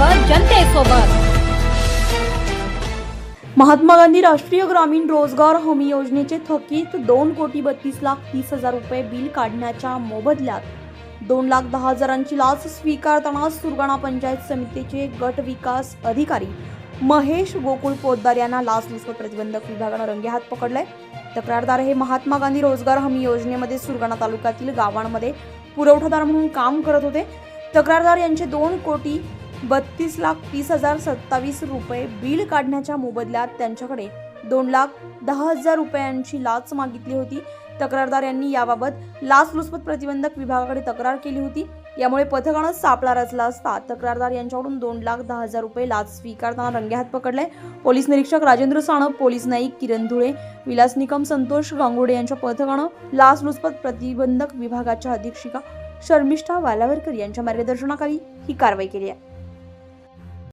News जनतेसोबत. महात्मा गांधी राष्ट्रीय ग्रामीण रोजगार हमी योजनेचे थकीत दोन कोटी बत्तीस लाख तीस हजार रुपये बिल काढण्याच्या मोबदल्यात दोन लाख दहा हजारांची लाच स्वीकारताना सुरगाणा पंचायत समितीचे गट विकास अधिकारी महेश गोकुळ पोद्दार यांना लाचलुचपत प्रतिबंधक विभागानं रंगेहात पकडलंय. तक्रारदार हे महात्मा गांधी रोजगार हमी योजनेमध्ये सुरगाणा तालुक्यातील गावांमध्ये पुरवठादार म्हणून काम करत होते. तक्रारदार यांचे दोन कोटी बत्तीस लाख तीस हजार सत्तावीस रुपये बिल काढण्याच्या मोबदल्यात त्यांच्याकडे दोन लाख दहा हजार रुपयांची लाच मागितली होती. तक्रारदार यांनी याबाबत लाचलुचपत प्रतिबंधक विभागाकडे तक्रार केली होती. यामुळे पथकानं सापळा रचला असता तक्रारदार यांच्याकडून दोन लाख दहा हजार रुपये लाच स्वीकारताना रंगेहात पकडले. पोलीस निरीक्षक राजेंद्र साणप पोलीस नाईक किरण धुळे विलास निकम संतोष गांगुडे यांच्या पथकानं लाचलुचपत प्रतिबंधक विभागाच्या अधीक्षिका शर्मिष्ठा वालावरकर यांच्या मार्गदर्शनाखाली ही कारवाई केली आहे.